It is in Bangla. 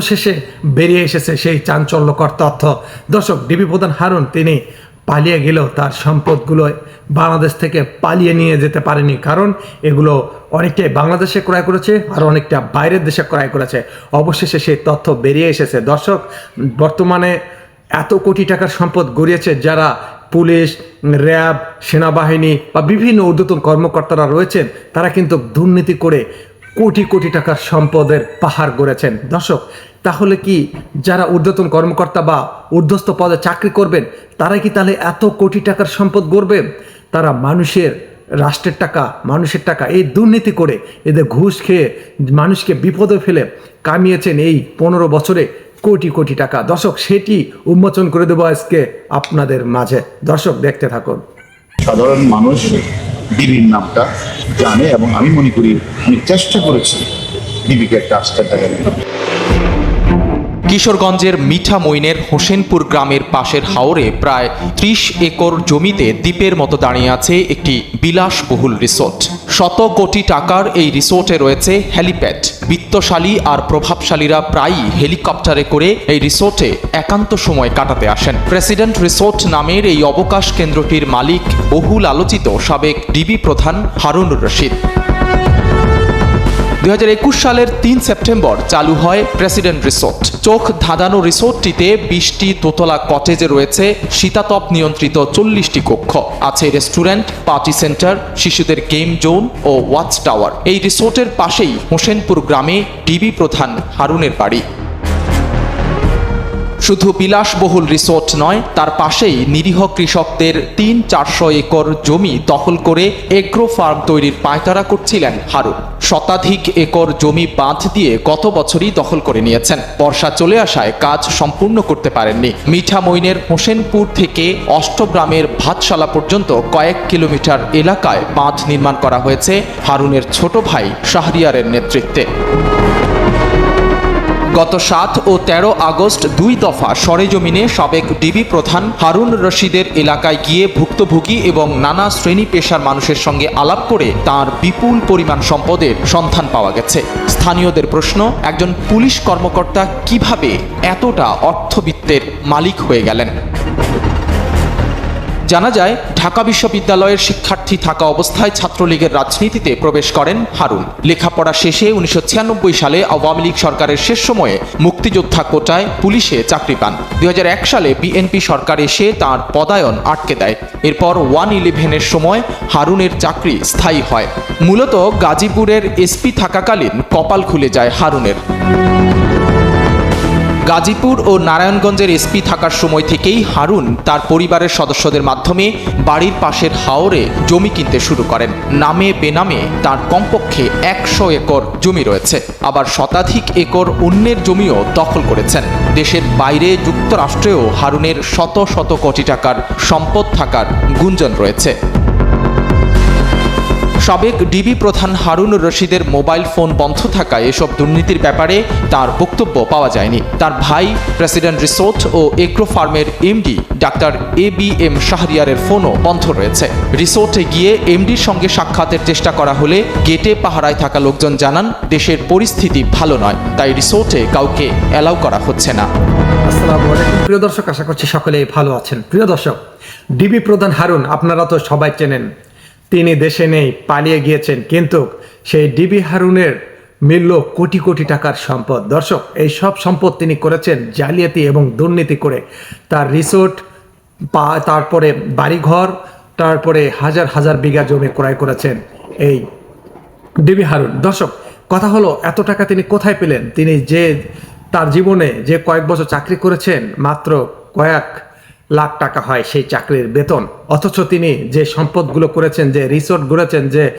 অবশেষে বেরিয়ে এসেছে সেই চাঞ্চল্যকর তথ্য। দর্শক, ডিবি প্রধান হারুন, তিনি পালিয়ে গেলেও তার সম্পদগুলো বাংলাদেশ থেকে পালিয়ে নিয়ে যেতে পারেনি। কারণ এগুলো অনেকটাই বাংলাদেশে ক্রয় করেছে আর অনেকটা বাইরের দেশে ক্রয় করেছে। অবশেষে সেই তথ্য বেরিয়ে এসেছে। দর্শক, বর্তমানে এত কোটি টাকার সম্পদ গড়িয়েছে যারা পুলিশ, র্যাব, সেনাবাহিনী বা বিভিন্ন ঊর্ধ্বতন কর্মকর্তারা রয়েছেন, তারা কিন্তু দুর্নীতি করে কোটি কোটি টাকার সম্পদের পাহাড় গড়েছেন। দর্শক, তাহলে কি যারা ঊর্ধ্বতন কর্মকর্তা বা ঊর্ধ্বস্ত পদে চাকরি করবেন, তারা কি তাহলে এত কোটি টাকার সম্পদ গড়বে? তারা মানুষের রাষ্ট্রের টাকা, মানুষের টাকা, এই দুর্নীতি করে এদের ঘুষ খেয়ে মানুষকে বিপদে ফেলে কামিয়েছেন এই পনেরো বছরে কোটি কোটি টাকা। দর্শক, সেটি উন্মোচন করে দেবো আজকে আপনাদের মাঝে। দর্শক, দেখতে থাকুন। সাধারণ মানুষ ডিবির নামটা জানে এবং আমি মনে করি আমি চেষ্টা করেছি দীপিকা একটা আস্থা জায়গায় কিশোরগঞ্জের মিঠা মইনের হোসেনপুর গ্রামের পাশের হাওরে প্রায় ত্রিশ একর জমিতে দ্বীপের মতো দাঁড়িয়ে আছে একটি বিলাসবহুল রিসোর্ট। শত কোটি টাকার এই রিসোর্টে রয়েছে হেলিপ্যাড। বিত্তশালী আর প্রভাবশালীরা প্রায়ই হেলিকপ্টারে করে এই রিসোর্টে একান্ত সময় কাটাতে আসেন। প্রেসিডেন্ট রিসোর্ট নামের এই অবকাশ কেন্দ্রটির মালিক বহুল আলোচিত সাবেক ডিবি প্রধান হারুনুর রশিদ। দু হাজার একুশ সালের তিন সেপ্টেম্বর চালু হয় প্রেসিডেন্ট রিসোর্ট। চোখ ধাঁধানো রিসোর্টটিতে বিশটি দোতলা কটেজে রয়েছে শীতাতপ নিয়ন্ত্রিত চল্লিশটি কক্ষ। আছে রেস্টুরেন্ট, পার্টি সেন্টার, শিশুদের গেম জোন ও ওয়াচ টাওয়ার। এই রিসোর্টের পাশেই হোসেনপুর গ্রামে ডিবি প্রধান হারুনের বাড়ি। শুধু বিলাসবহুল রিসোর্ট নয়, তার পাশেই নিরীহ কৃষকদের তিন চারশো একর জমি দখল করে এগ্রো ফার্ম তৈরির পায়তারা করছিলেন হারুন। শতাধিক একর জমি বাঁধ দিয়ে গত বছরই দখল করে নিয়েছেন। বর্ষা চলে আসায় কাজ সম্পূর্ণ করতে পারেননি। মিঠা মইনের হোসেনপুর থেকে অষ্টগ্রামের ভাতশালা পর্যন্ত কয়েক কিলোমিটার এলাকায় বাঁধ নির্মাণ করা হয়েছে হারুনের ছোট ভাই শাহরিয়ারের নেতৃত্বে। গত সাত ও ১৩ আগস্ট দুই দফা সরেজমিনে সাবেক ডিবি প্রধান হারুন রশিদের এলাকায় গিয়ে ভুক্তভোগী এবং নানা শ্রেণি পেশার মানুষের সঙ্গে আলাপ করে তার বিপুল পরিমাণ সম্পদের সন্ধান পাওয়া গেছে। স্থানীয়দের প্রশ্ন, একজন পুলিশ কর্মকর্তা কীভাবে এতটা অর্থবিত্তের মালিক হয়ে গেলেন? জানা যায়, ঢাকা বিশ্ববিদ্যালয়ের শিক্ষার্থী থাকা অবস্থায় ছাত্রলীগের রাজনীতিতে প্রবেশ করেন হারুন। লেখাপড়া শেষে উনিশশো ছিয়ানব্বই সালে আওয়ামী লীগ সরকারের শেষ সময়ে মুক্তিযোদ্ধা কোটায় পুলিশে চাকরি পান। দু হাজার এক সালে বিএনপি সরকার এসে তার পদায়ন আটকে দেয়। এরপর ওয়ান ইলেভেনের সময় হারুনের চাকরি স্থায়ী হয়। মূলত গাজীপুরের এসপি থাকাকালীন কপাল খুলে যায় হারুনের। গাজীপুর ও নারায়ণগঞ্জের এসপি থাকার সময় থেকেই হারুন তার পরিবারের সদস্যদের মাধ্যমে বাড়ির পাশের হাওরে জমি কিনতে শুরু করেন। নামে বেনামে তার কমপক্ষে একশো একর জমি রয়েছে। আবার শতাধিক একর অন্যের জমিও দখল করেছেন। দেশের বাইরে যুক্তরাষ্ট্রেও হারুনের শত শত কোটি টাকার সম্পদ থাকার গুঞ্জন রয়েছে। সাবেক ডিবি প্রধান হারুন রশিদের মোবাইল ফোন বন্ধ থাকায় এসব দুর্নীতির ব্যাপারে তার বক্তব্য পাওয়া যায়নি। তার ভাই, প্রেসিডেন্ট রিসোর্ট ও এগ্রো ফার্মের MD doctor A B M শাহরিয়ারের ফোনও বন্ধ রয়েছে। রিসোর্টে গিয়ে এমডির সঙ্গে সাক্ষাতের চেষ্টা করা হলে গেটে পাহারায় থাকা লোকজন জানান, দেশের পরিস্থিতি ভালো নয়, তাই রিসোর্টে কাউকে অ্যালাউ করা হচ্ছে না। প্রিয় দর্শক, আশা করছি সকলেই ভালো আছেন। প্রিয় দর্শক, ডিবি প্রধান হারুন, আপনারা তো সবাই চেনেন তিনি দেশে নেই, পালিয়ে গিয়েছেন। কিন্তু সেই ডিবি হারুনের মূল্য কোটি কোটি টাকার সম্পদ। দর্শক, এই সব সম্পদ তিনি করেছেন জালিয়াতি এবং দুর্নীতি করে। তার রিসোর্ট, পা, তারপরে বাড়িঘর, তারপরে হাজার হাজার বিঘা জমি ক্রয় করেছেন এই ডিবি হারুন। দর্শক, কথা হলো, এত টাকা তিনি কোথায় পেলেন? তিনি যে, তার জীবনে যে কয়েক বছর চাকরি করেছেন, মাত্র কয়েক লাখ টাকা হয় সেই চাকরির বেতন। অথচ তিনি যে সম্পদগুলো করেছেন, যে রিসোর্ট গড়েছেন, যে